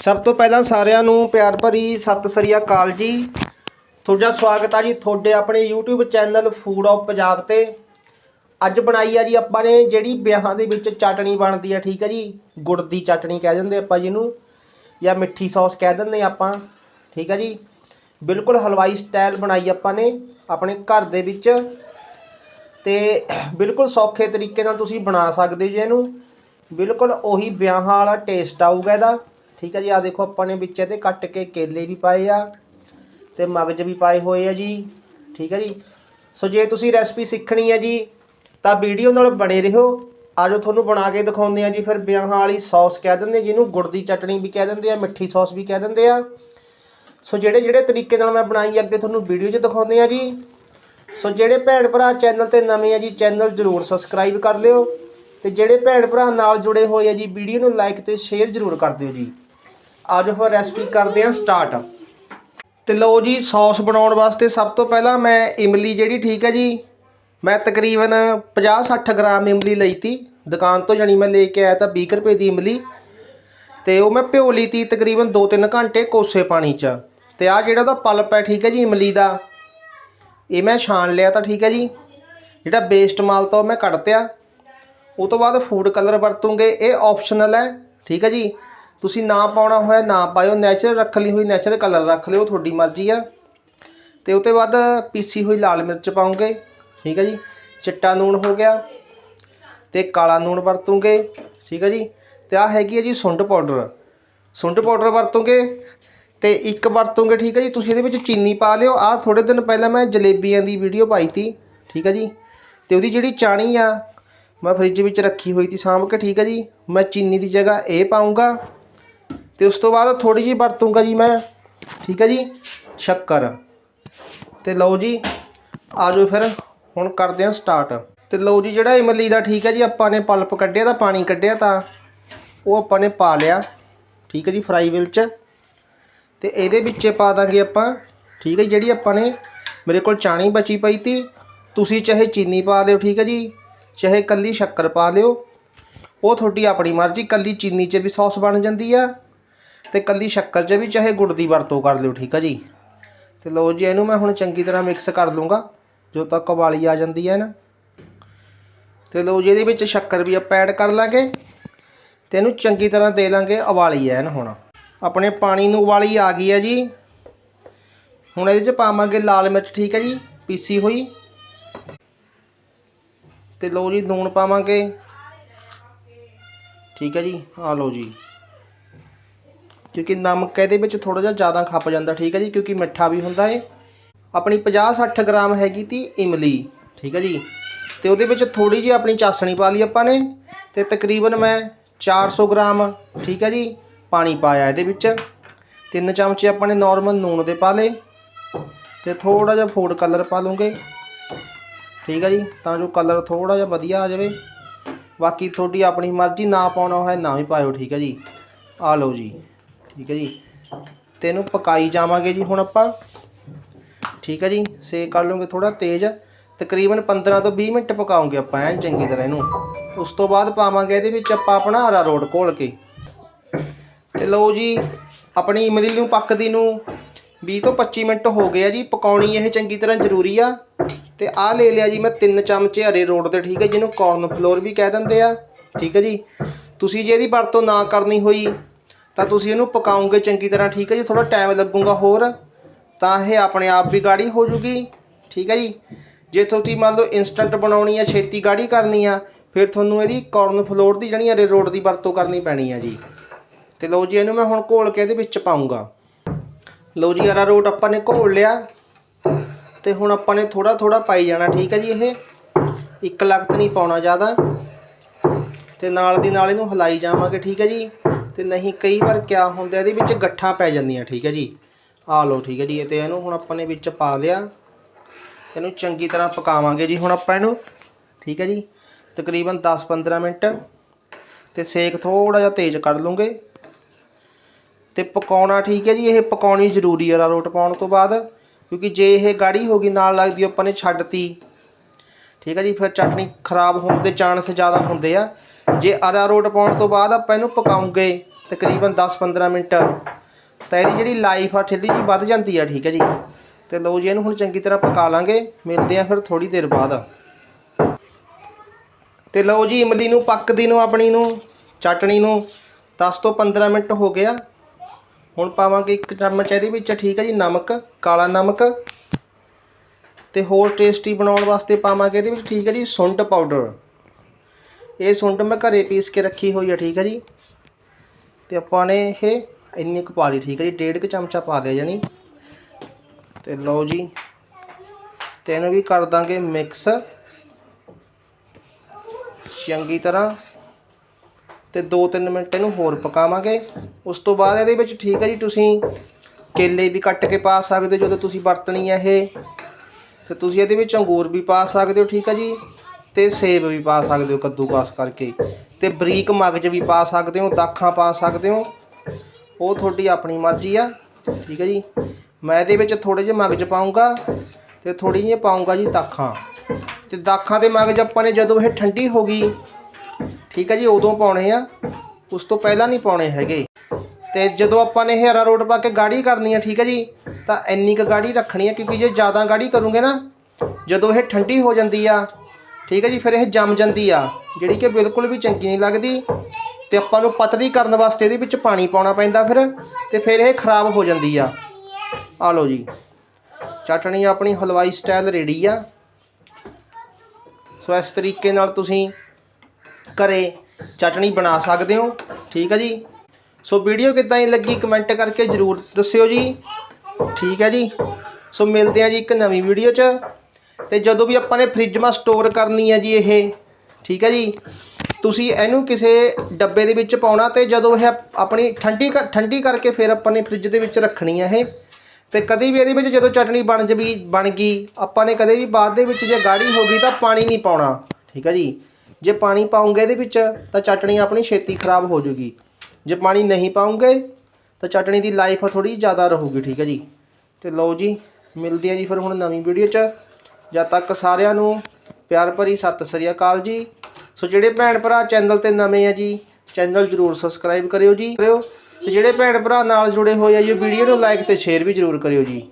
ਸਭ ਤੋਂ ਪਹਿਲਾਂ ਸਾਰਿਆਂ ਨੂੰ ਪਿਆਰ ਭਰੀ ਸਤਿ ਸ੍ਰੀ ਅਕਾਲ ਜੀ। ਤੁਹਾਡਾ ਸਵਾਗਤ ਆ ਜੀ ਤੁਹਾਡੇ ਆਪਣੇ YouTube channel food of Punjab ਤੇ। ਅੱਜ ਬਣਾਈ ਆ ਜੀ ਆਪਾਂ ਨੇ ਜਿਹੜੀ ਵਿਆਹਾਂ ਦੇ ਵਿੱਚ ਚਟਣੀ ਬਣਦੀ ਆ, ਠੀਕ ਹੈ ਜੀ? ਗੁੜ ਦੀ ਚਟਣੀ ਕਹਿ ਦਿੰਦੇ ਆਪਾਂ ਜਿਹਨੂੰ, ਜਾਂ ਮਿੱਠੀ ਸੌਸ ਕਹਿ ਦਿੰਦੇ ਆਪਾਂ, ਠੀਕ ਹੈ ਜੀ? ਬਿਲਕੁਲ ਹਲਵਾਈ ਸਟਾਈਲ ਬਣਾਈ ਆਪਾਂ ਨੇ ਆਪਣੇ ਘਰ ਦੇ ਵਿੱਚ। ਤੇ ਬਿਲਕੁਲ ਸੌਖੇ ਤਰੀਕੇ ਨਾਲ ਤੁਸੀਂ ਬਣਾ ਸਕਦੇ ਜੇ ਇਹਨੂੰ। ਬਿਲਕੁਲ ਉਹੀ ਵਿਆਹਾਂ ਵਾਲਾ ਟੇਸਟ ਆਊਗਾ ਇਹਦਾ। ਠੀਕ ਹੈ ਜੀ ਆ ਦੇਖੋ ਆਪਾਂ ਨੇ ਵਿੱਚ ਇਹਦੇ ਕੱਟ ਕੇ ਕੇਲੇ ਵੀ ਪਾਏ ਆ ਤੇ ਮਗਜ ਵੀ ਪਾਏ ਹੋਏ ਆ ਜੀ, ਠੀਕ ਹੈ ਜੀ। ਸੋ ਜੇ ਤੁਸੀਂ ਰੈਸਪੀ ਸਿੱਖਣੀ ਹੈ ਜੀ, ਤਾਂ ਵੀਡੀਓ ਨਾਲ ਬਣੇ ਰਹੋ। ਆਜੋ ਤੁਹਾਨੂੰ ਬਣਾ ਕੇ ਦਿਖਾਉਂਦੇ ਆ ਜੀ, ਫਿਰ ਵਿਆਹਾਂ ਵਾਲੀ ਸੌਸ ਕਹਿ ਦਿੰਦੇ ਜਿਹਨੂੰ, ਗੁੜ ਦੀ ਚਟਣੀ ਵੀ ਕਹਿ ਦਿੰਦੇ ਆ, ਮਿੱਠੀ ਸੌਸ ਵੀ ਕਹਿ ਦਿੰਦੇ ਆ। ਸੋ ਜਿਹੜੇ ਜਿਹੜੇ ਤਰੀਕੇ ਨਾਲ ਮੈਂ ਬਣਾਈ ਅੱਗੇ ਤੁਹਾਨੂੰ ਵੀਡੀਓ 'ਚ ਦਿਖਾਉਂਦੇ ਆ ਜੀ। ਸੋ ਜਿਹੜੇ ਭੈਣ ਭਰਾ ਚੈਨਲ ਤੇ ਨਵੇਂ ਆ ਜੀ, ਚੈਨਲ ਜਰੂਰ ਸਬਸਕ੍ਰਾਈਬ ਕਰ ਲਿਓ। ਤੇ ਜਿਹੜੇ ਭੈਣ ਭਰਾ ਨਾਲ ਜੁੜੇ ਹੋਏ ਆ ਜੀ, ਵੀਡੀਓ ਨੂੰ ਲਾਈਕ ਤੇ ਸ਼ੇਅਰ ਜਰੂਰ ਕਰ ਦਿਓ ਜੀ। ਆਜੋ ਫਿਰ ਰੈਸਪੀ ਕਰਦੇ ਹਾਂ ਸਟਾਰਟ ਤੇ ਲਓ ਜੀ ਸੌਸ ਬਣਾਉਣ ਵਾਸਤੇ ਸਭ ਤੋਂ ਪਹਿਲਾਂ ਮੈਂ ਇਮਲੀ ਜਿਹੜੀ ਠੀਕ ਹੈ ਜੀ, ਮੈਂ ਤਕਰੀਬਨ 50-60 ਗ੍ਰਾਮ ਇਮਲੀ ਲਈ ਤੀ। ਦੁਕਾਨ ਤੋਂ ਜਾਨੀ ਮੈਂ ਲੈ ਕੇ ਆਇਆ ਤਾਂ 20 ਰੁਪਏ ਦੀ ਇਮਲੀ। ਤੇ ਉਹ ਮੈਂ ਭਿਓ ਲਈ ਤੀ ਤਕਰੀਬਨ 2-3 ਘੰਟੇ ਕੋਸੇ ਪਾਣੀ 'ਚ। ਤੇ ਆ ਜਿਹੜਾ ਉਹਦਾ ਪਲਪ ਹੈ ਠੀਕ ਹੈ ਜੀ ਇਮਲੀ ਦਾ, ਇਹ ਮੈਂ ਛਾਣ ਲਿਆ ਤਾਂ ਠੀਕ ਹੈ ਜੀ। ਜਿਹੜਾ ਵੇਸਟ ਮਾਲ ਤਾਂ ਉਹ ਮੈਂ ਕੱਢਤਿਆ ਉਹ ਤੋਂ ਬਾਅਦ ਫੂਡ ਕਲਰ ਵਰਤੂਗੇ, ਇਹ ਆਪਸ਼ਨਲ ਹੈ, ਠੀਕ ਹੈ ਜੀ। ਤੁਸੀਂ ਨਾ ਪਾਉਣਾ ਹੋਇਆ, ਨਾ ਪਾਇਓ। ਨੈਚੁਰਲ ਰੱਖ ਲਈ ਹੋਈ ਨੈਚੁਰਲ ਕਲਰ ਰੱਖ ਲਿਓ, ਤੁਹਾਡੀ ਮਰਜ਼ੀ ਆ। ਤੇ ਉਹ ਤੋਂ ਬਾਅਦ ਪੀਸੀ ਹੋਈ ਲਾਲ ਮਿਰਚ ਪਾਉਂਗੇ, ਠੀਕ ਹੈ ਜੀ। ਚਿੱਟਾ ਨੂਣ ਹੋ ਗਿਆ ਤੇ ਕਾਲਾ ਨੂਣ ਵਰਤੂਗੇ, ਠੀਕ ਹੈ ਜੀ। ਤੇ ਆ ਹੈਗੀ ਹੈ ਜੀ ਸੁੰਡ ਪਾਊਡਰ। ਸੁੰਡ ਪਾਊਡਰ ਵਰਤੋਗੇ ਤੇ ਇੱਕ ਵਰਤੋਗੇ, ਠੀਕ ਹੈ ਜੀ। ਤੁਸੀਂ ਇਹਦੇ ਵਿੱਚ ਚੀਨੀ ਪਾ ਲਿਓ। ਆ ਥੋੜੇ ਦਿਨ ਪਹਿਲਾਂ ਮੈਂ ਜਲੇਬੀਆਂ ਦੀ ਵੀਡੀਓ ਪਾਈ ਤੀ, ਠੀਕ ਹੈ ਜੀ। ਤੇ ਉਹਦੀ ਜਿਹੜੀ ਚਾਣੀ ਆ, ਮੈਂ ਫ੍ਰਿਜ ਵਿੱਚ ਰੱਖੀ ਹੋਈ ਸੀ ਸਾਂਭ ਕੇ, ਠੀਕ ਹੈ ਜੀ। ਮੈਂ ਚੀਨੀ ਦੀ ਜਗ੍ਹਾ ਇਹ ਪਾਉਂਗਾ ਤੇ ਉਸ ਤੋਂ ਬਾਅਦ ਥੋੜੀ ਜਿਹੀ ਵਰਤੂੰਗਾ ਜੀ ਮੈਂ। ਠੀਕ ਹੈ ਜੀ? ਸ਼ੱਕਰ। ਤੇ ਲਓ ਜੀ ਆਜੋ ਫਿਰ ਹੁਣ ਕਰਦੇ ਹਾਂ ਸਟਾਰਟ ਤੇ ਲਓ ਜੀ ਜਿਹੜਾ ਇਮਲੀ ਦਾ ਠੀਕ ਹੈ ਜੀ ਆਪਾਂ ਨੇ ਪਲਪ ਕੱਢਿਆ ਤਾਂ ਪਾਣੀ ਕੱਢਿਆ ਤਾਂ ਉਹ ਆਪਾਂ ਨੇ ਪਾ ਲਿਆ। ਠੀਕ ਹੈ ਜੀ ਫਰਾਈ ਵੀਲ 'ਚ। ਤੇ ਇਹਦੇ ਵਿੱਚ ਪਾ ਦਾਂਗੇ ਆਪਾਂ। ਠੀਕ ਹੈ ਜੀ, ਜਿਹੜੀ ਆਪਾਂ ਨੇ ਮੇਰੇ ਕੋਲ ਚਾਣੀ ਬਚੀ ਪਈ ਤੀ ਤੁਸੀਂ ਚਾਹੇ ਚੀਨੀ ਪਾ ਦਿਓ ਠੀਕ ਹੈ ਜੀ ਚਾਹੇ ਕੱਲੀ ਸ਼ੱਕਰ ਪਾ ਦਿਓ। ਉਹ ਤੁਹਾਡੀ ਆਪਣੀ ਮਰਜ਼ੀ ਕੱਲੀ ਚੀਨੀ 'ਚ ਵੀ ਸੌਸ ਬਣ ਜਾਂਦੀ ਆ। ਤੇ ਕੱਲੀ ਸ਼ੱਕਰ 'ਚ ਵੀ ਚਾਹੇ ਗੁੜ ਦੀ ਵਰਤੋਂ ਕਰ ਲਿਓ, ਠੀਕ ਹੈ ਜੀ? ਤੇ ਲਓ ਜੀ, ਇਹਨੂੰ ਮੈਂ ਹੁਣ ਚੰਗੀ ਤਰ੍ਹਾਂ ਮਿਕਸ ਕਰ ਲੂੰਗਾ ਜਦੋਂ ਤੱਕ ਉਬਾਲੀ ਆ ਜਾਂਦੀ ਹੈ ਨਾ। ਤੇ ਲਓ ਜੀ, ਇਹਦੇ ਵਿੱਚ ਸ਼ੱਕਰ ਵੀ ਆਪਾਂ ਐਡ ਕਰ ਲਾਂਗੇ। ਤੇ ਇਹਨੂੰ ਚੰਗੀ ਤਰ੍ਹਾਂ ਦੇ ਲਾਂਗੇ, ਉਬਾਲੀ ਐਨ ਹੁਣ। ਆਪਣੇ ਪਾਣੀ ਨੂੰ ਉਬਾਲੀ ਆ ਗਈ ਹੈ ਜੀ। ਹੁਣ ਇਹਦੇ 'ਚ ਪਾਵਾਂਗੇ ਲਾਲ ਮਿਰਚ, ਠੀਕ ਹੈ ਜੀ? ਪੀਸੀ ਹੋਈ। ਤੇ ਲਓ ਜੀ, ਲੂਣ ਪਾਵਾਂਗੇ। ਠੀਕ ਹੈ ਜੀ? ਆ ਲਓ ਜੀ। ਕਿਉਂਕਿ ਨਮਕ ਇਹਦੇ ਵਿੱਚ ਥੋੜਾ ਜਿਹਾ ਜ਼ਿਆਦਾ ਖੱਪ ਜਾਂਦਾ, ਠੀਕ ਹੈ ਜੀ, ਕਿਉਂਕਿ ਮਿੱਠਾ ਵੀ ਹੁੰਦਾ ਏ। ਆਪਣੀ 50-60 ਗ੍ਰਾਮ ਹੈਗੀ ਤੀ ਇਮਲੀ, ਠੀਕ ਹੈ ਜੀ। ਤੇ ਉਹਦੇ ਵਿੱਚ ਥੋੜੀ ਜਿਹੀ ਆਪਣੀ ਚਾਸਣੀ ਪਾ ਲਈ ਆਪਾਂ ਨੇ, ਤੇ ਤਕਰੀਬਨ ਮੈਂ 400 ਗ੍ਰਾਮ, ਠੀਕ ਹੈ ਜੀ, ਪਾਣੀ ਪਾਇਆ ਇਹਦੇ ਵਿੱਚ। ਤਿੰਨ ਚਮਚੇ ਆਪਾਂ ਨੇ ਨਾਰਮਲ ਨੂਣ ਦੇ ਪਾ ਲਏ, ਤੇ ਥੋੜਾ ਜਿਹਾ ਫੂਡ ਕਲਰ ਪਾ ਲੂੰਗੇ ਠੀਕ ਹੈ ਜੀ, ਤਾਂ ਜੋ ਕਲਰ ਥੋੜਾ ਜਿਹਾ ਵਧੀਆ ਆ ਜਾਵੇ। ਬਾਕੀ ਤੁਹਾਡੀ ਆਪਣੀ ਮਰਜ਼ੀ, ਨਾ ਪਾਉਣਾ ਹੋਇਆ ਨਾ ਵੀ ਪਾਇਓ, ਠੀਕ ਹੈ ਜੀ। ਆ ਲਓ ਜੀ। ਠੀਕ ਹੈ ਜੀ। ਤੇ ਇਹਨੂੰ ਪਕਾਈ ਜਾਵਾਂਗੇ ਜੀ ਹੁਣ ਆਪਾਂ। ਠੀਕ ਹੈ ਜੀ, ਸੇਕ ਕਰ ਲਵਾਂਗੇ ਥੋੜਾ ਤੇਜ਼। ਤਕਰੀਬਨ 15 ਤੋਂ 20 ਮਿੰਟ ਪਕਾਉਂਗੇ ਆਪਾਂ ਐਨ ਚੰਗੀ ਤਰ੍ਹਾਂ ਇਹਨੂੰ। ਉਸ ਤੋਂ ਬਾਅਦ ਪਾਵਾਂਗੇ ਇਹਦੇ ਵਿੱਚ ਆਪਾਂ ਆਪਣਾ ਹਰਾ ਰੋਡ ਘੋਲ ਕੇ। ਤੇ ਲਓ ਜੀ, ਆਪਣੀ ਇਮਲੀ ਨੂੰ ਪੱਕਦੀ ਨੂੰ 20 ਤੋਂ 25 ਮਿੰਟ ਹੋ ਗਏ ਆ ਜੀ। ਪਕਾਉਣੀ ਇਹ ਚੰਗੀ ਤਰ੍ਹਾਂ ਜ਼ਰੂਰੀ ਆ। ਤੇ ਆਹ ਲੈ ਲਿਆ ਜੀ ਮੈਂ 3 ਚਮਚੇ ਹਰੇ ਰੋਡ ਦੇ, ਠੀਕ ਹੈ, ਜਿਹਨੂੰ ਕਾਰਨ ਫਲੋਰ ਵੀ ਕਹਿ ਦਿੰਦੇ ਆ। ਠੀਕ ਹੈ ਜੀ। ਤੁਸੀਂ ਜੇ ਇਹਦੀ ਵਰਤੋਂ ਨਾ ਕਰਨੀ ਹੋਈ ਤਾਂ ਤੁਸੀਂ ਇਹਨੂੰ ਪਕਾਉਂਗੇ ਚੰਗੀ ਤਰ੍ਹਾਂ ਠੀਕ ਹੈ ਜੀ? ਥੋੜਾ ਟਾਈਮ ਲੱਗੂਗਾ ਹੋਰ। ਤਾਂ ਇਹ ਆਪਣੇ ਆਪ ਵੀ ਗਾੜੀ ਹੋ ਜੂਗੀ ਠੀਕ ਹੈ ਜੀ? ਜੇ ਤੁਸੀਂ ਮੰਨ ਲਓ ਇਨਸਟੈਂਟ ਬਣਾਉਣੀ ਆ ਛੇਤੀ ਗਾੜੀ ਕਰਨੀ ਆ ਫਿਰ ਤੁਹਾਨੂੰ ਇਹਦੀ ਕਾਰਨ ਫਲੋਰ ਦੀ ਜਿਹੜੀ ਰੋਟ ਦੀ ਵਰਤੋਂ ਕਰਨੀ ਪੈਣੀ ਆ ਜੀ। ਤੇ ਲਓ ਜੀ ਇਹਨੂੰ ਮੈਂ ਹੁਣ ਘੋਲ ਕੇ ਇਹਦੇ ਵਿੱਚ ਪਾਉਂਗਾ। ਲਓ ਜੀ ਹਰਾ ਰੋਟ ਆਪਾਂ ਨੇ ਘੋਲ ਲਿਆ। ਤੇ ਹੁਣ ਆਪਾਂ ਨੇ ਥੋੜਾ ਥੋੜਾ ਪਾਈ ਜਾਣਾ ਠੀਕ ਹੈ ਜੀ ਇਹ? ਇੱਕ ਲਗਤ ਨਹੀਂ ਪਾਉਣਾ ਜ਼ਿਆਦਾ। ਤੇ ਨਾਲ ਦੀ ਨਾਲ ਇਹਨੂੰ ਹਿਲਾਈ ਜਾਵਾਂਗੇ ਠੀਕ ਹੈ ਜੀ? ਤੇ ਨਹੀਂ, ਕਈ ਵਾਰ ਕਿਆ ਹੁੰਦਾ, ਇਹਦੇ ਵਿੱਚ ਗੱਠਾਂ ਪੈ ਜਾਂਦੀਆਂ, ਠੀਕ ਹੈ ਜੀ। ਆ ਲਓ, ਠੀਕ ਹੈ ਜੀ ਤੇ ਇਹਨੂੰ ਹੁਣ ਆਪਾਂ ਨੇ ਵਿੱਚ ਪਾ ਲਿਆ। ਇਹਨੂੰ ਚੰਗੀ ਤਰ੍ਹਾਂ ਪਕਾਵਾਂਗੇ ਜੀ ਹੁਣ ਆਪਾਂ ਇਹਨੂੰ, ਠੀਕ ਹੈ ਜੀ। ਤਕਰੀਬਨ 10-15 ਮਿੰਟ। ਤੇ ਸੇਕ ਥੋੜਾ ਜਿਹਾ ਤੇਜ਼ ਕਰ ਲੂੰਗੇ। ਤੇ ਪਕਾਉਣਾ, ਠੀਕ ਹੈ ਜੀ, ਇਹ ਪਕਾਉਣੀ ਜ਼ਰੂਰੀ ਹੈ ਰੋਟ ਪਾਉਣ ਤੋਂ ਬਾਅਦ। ਕਿਉਂਕਿ ਜੇ ਇਹ ਗਾੜੀ ਹੋ ਗਈ, ਨਾਲ ਲੱਗਦੀ ਆਪਾਂ ਨੇ ਛੱਡਤੀ। ਠੀਕ ਹੈ ਜੀ, ਫਿਰ ਚਟਨੀ ਖਰਾਬ ਹੋਣ ਦੇ ਚਾਂਸ ਜ਼ਿਆਦਾ ਹੁੰਦੇ ਆ। ਜੇ ਅਰਾਰੋਟ ਪਾਉਣ ਤੋਂ ਬਾਅਦ ਆਪਾਂ ਇਹਨੂੰ ਪਕਾਉਂਗੇ। ਤਕਰੀਬਨ 10-15 ਮਿੰਟ। ਤਾਂ ਇਹਦੀ ਜਿਹੜੀ ਲਾਈਫ ਆ ਠੰਡੀ ਜੀ ਵੱਧ ਜਾਂਦੀ ਆ, ਠੀਕ ਹੈ ਜੀ। ਤੇ ਲਓ ਜੀ, ਇਹਨੂੰ ਹੁਣ ਚੰਗੀ ਤਰ੍ਹਾਂ ਪਕਾ ਲਾਂਗੇ। ਮਿਲਦੇ ਆ ਫਿਰ ਥੋੜੀ ਦੇਰ ਬਾਅਦ। ਤੇ ਲਓ ਜੀ, ਇਮਲੀ ਨੂੰ ਪੱਕਦੀ ਨੂੰ, ਆਪਣੀ ਨੂੰ, ਚਟਣੀ ਨੂੰ। 10 ਤੋਂ 15 ਮਿੰਟ ਹੋ ਗਿਆ। ਹੁਣ ਪਾਵਾਂਗੇ ਇੱਕ ਚਮਚ ਇਹਦੇ ਵਿੱਚ, ਠੀਕ ਹੈ ਜੀ, ਨਮਕ, ਕਾਲਾ ਨਮਕ। ਤੇ ਹੋਰ ਟੇਸਟੀ ਬਣਾਉਣ ਵਾਸਤੇ ਪਾਵਾਂਗੇ ਇਹਦੇ ਵਿੱਚ, ਠੀਕ ਹੈ ਜੀ, ਸੁੰਡ ਪਾਊਡਰ ਇਹ ਸੁੰਡ ਮੈਂ ਘਰੇ ਪੀਸ ਕੇ ਰੱਖੀ ਹੋਈ ਹੈ ਠੀਕ ਹੈ ਜੀ। ਤੇ ਆਪਾਂ ਨੇ ਇਹ ਇੰਨੀ ਕੁ ਪਾ ਲਈ, ਠੀਕ ਹੈ ਜੀ, ਡੇਢ ਕੁ ਚਮਚਾ ਪਾ ਦਿਆ ਜਾਣੀ। ਤੇ ਲਓ ਜੀ, ਤੇ ਇਹਨੂੰ ਵੀ ਕਰ ਦਾਂਗੇ ਮਿਕਸ ਚੰਗੀ ਤਰ੍ਹਾਂ। ਤੇ 2-3 ਮਿੰਟ ਇਹਨੂੰ ਹੋਰ ਪਕਾਵਾਂਗੇ। ਉਸ ਤੋਂ ਬਾਅਦ ਇਹਦੇ ਵਿੱਚ ਠੀਕ ਹੈ ਜੀ, ਤੁਸੀਂ ਕੇਲੇ ਵੀ ਕੱਟ ਕੇ ਪਾ ਸਕਦੇ ਹੋ, ਜਦੋਂ ਤੁਸੀਂ ਵਰਤਣੀ ਹੈ ਇਹ। ਤੇ ਤੁਸੀਂ ਇਹਦੇ ਵਿੱਚ ਅੰਗੂਰ ਵੀ ਪਾ ਸਕਦੇ ਹੋ, ਠੀਕ ਹੈ ਜੀ। ਤੇ ਸੇਬ ਵੀ ਪਾ ਸਕਦੇ ਹੋ ਕੱਦੂਕਾਸ ਕਰਕੇ। ਤੇ ਬਰੀਕ ਮਗਜ ਵੀ ਪਾ ਸਕਦੇ ਹੋ, ਦਾਖਾਂ ਪਾ ਸਕਦੇ ਹੋ। ਉਹ ਤੁਹਾਡੀ ਆਪਣੀ ਮਰਜ਼ੀ ਆ, ਠੀਕ ਹੈ ਜੀ। ਮੈਂ ਇਹਦੇ ਵਿੱਚ ਥੋੜੇ ਜਿਹੇ ਮਗਜ ਪਾਉਂਗਾ ਤੇ ਥੋੜੀ ਜਿਹੀ ਪਾਉਂਗਾ ਜੀ ਦਾਖਾਂ। ਤੇ ਦਾਖਾਂ ਦੇ ਮਗਜ ਆਪਾਂ ਨੇ ਜਦੋਂ ਇਹ ਠੰਡੀ ਹੋ ਗਈ, ਠੀਕ ਹੈ ਜੀ, ਉਦੋਂ ਪਾਉਣੇ ਆ। ਉਸ ਤੋਂ ਪਹਿਲਾਂ ਨਹੀਂ ਪਾਉਣੇ ਹੈਗੇ। ਤੇ ਜਦੋਂ ਆਪਾਂ ਨੇ ਇਹ ਅਰਾਰੋਟ ਪਾ ਕੇ ਗਾੜੀ ਕਰਨੀ ਆ, ਠੀਕ ਹੈ ਜੀ, ਤਾਂ ਇੰਨੀ ਕੁ ਗਾੜੀ ਰੱਖਣੀ ਆ, ਕਿਉਂਕਿ ਜੇ ਜ਼ਿਆਦਾ ਗਾੜੀ ਕਰੋਗੇ ਨਾ, ਜਦੋਂ ਇਹ ਠੰਡੀ ਹੋ ਜਾਂਦੀ ਆ ਠੀਕ ਹੈ ਜੀ, ਫਿਰ ਇਹ ਜੰਮ ਜਾਂਦੀ ਆ, ਜਿਹੜੀ ਕਿ ਬਿਲਕੁਲ ਵੀ ਚੰਗੀ ਨਹੀਂ ਲੱਗਦੀ। ਤੇ ਆਪਾਂ ਨੂੰ ਪਤਲੀ ਕਰਨ ਵਾਸਤੇ ਇਹਦੇ ਵਿੱਚ ਪਾਣੀ ਪਾਉਣਾ ਪੈਂਦਾ ਫਿਰ, ਤੇ ਫਿਰ ਇਹ ਖਰਾਬ ਹੋ ਜਾਂਦੀ ਆ। ਆ ਲਓ ਜੀ, ਚਟਣੀ ਆਪਣੀ ਹਲਵਾਈ ਸਟਾਈਲ ਰੈਡੀ ਆ। ਸੋ ਇਸ ਤਰੀਕੇ ਨਾਲ ਤੁਸੀਂ ਘਰੇ ਚਟਣੀ ਬਣਾ ਸਕਦੇ ਹੋ, ਠੀਕ ਹੈ ਜੀ। ਸੋ ਵੀਡੀਓ ਕਿੱਦਾਂ ਦੀ ਲੱਗੀ ਕਮੈਂਟ ਕਰਕੇ ਜਰੂਰ ਦੱਸਿਓ ਜੀ, ਠੀਕ ਹੈ ਜੀ। ਸੋ ਮਿਲਦੇ ਆ ਜੀ ਇੱਕ ਨਵੀਂ ਵੀਡੀਓ 'ਚ। ਤੇ ਜਦੋਂ ਵੀ ਆਪਾਂ ਨੇ ਫ੍ਰਿਜ ਮਾ ਸਟੋਰ ਕਰਨੀ ਹੈ ਜੀ ਇਹ, ਠੀਕ ਹੈ ਜੀ? ਤੁਸੀਂ ਇਹਨੂੰ ਕਿਸੇ ਡੱਬੇ ਦੇ ਵਿੱਚ ਪਾਉਣਾ ਤੇ ਜਦੋਂ ਇਹ ਆਪਣੀ ਠੰਡੀ ਕਰ ਠੰਡੀ ਕਰਕੇ ਫਿਰ ਆਪਾਂ ਨੇ ਫ੍ਰਿਜ ਦੇ ਵਿੱਚ ਰੱਖਣੀ ਹੈ ਇਹ। ਤੇ ਕਦੇ ਵੀ ਇਹਦੇ ਵਿੱਚ ਜਦੋਂ ਚਟਣੀ ਬਣ ਜਵੀ ਬਣ ਗਈ, ਆਪਾਂ ਨੇ ਕਦੇ ਵੀ ਬਾਅਦ ਦੇ ਵਿੱਚ ਜੇ ਗਾੜੀ ਹੋ ਗਈ ਤਾਂ ਪਾਣੀ ਨਹੀਂ ਪਾਉਣਾ, ਠੀਕ ਹੈ ਜੀ? ਜੇ ਪਾਣੀ ਪਾਉਂਗੇ ਇਹਦੇ ਵਿੱਚ ਤਾਂ ਚਟਣੀ ਆਪਣੀ ਛੇਤੀ ਖਰਾਬ ਹੋ ਜੂਗੀ। ਜੇ ਪਾਣੀ ਨਹੀਂ ਪਾਉਂਗੇ ਤਾਂ ਚਟਣੀ ਦੀ ਲਾਈਫ ਥੋੜੀ ਜ਼ਿਆਦਾ ਰਹੂਗੀ, ਠੀਕ ਹੈ ਜੀ? ਤੇ ਲਓ ਜੀ, ਮਿਲਦੇ ਆ ਜੀ ਫਿਰ ਹੁਣ ਨਵੀਂ ਵੀਡੀਓ 'ਚ। ਜਦ ਤੱਕ ਸਾਰਿਆਂ ਨੂੰ ਪਿਆਰ ਭਰੀ ਸਤਿ ਸ੍ਰੀ ਅਕਾਲ ਜੀ। ਸੋ ਜਿਹੜੇ ਭੈਣ ਭਰਾ ਚੈਨਲ ਤੇ ਨਵੇਂ ਆ ਜੀ, ਚੈਨਲ ਜਰੂਰ ਸਬਸਕ੍ਰਾਈਬ ਕਰਿਓ ਜੀ। ਕਰਿਓ। ਤੇ ਜਿਹੜੇ ਭੈਣ ਭਰਾ ਨਾਲ ਜੁੜੇ ਹੋਏ ਆ ਜੀ ਵੀਡੀਓ ਨੂੰ ਲਾਈਕ ਤੇ ਸ਼ੇਅਰ ਵੀ ਜਰੂਰ ਕਰਿਓ ਜੀ।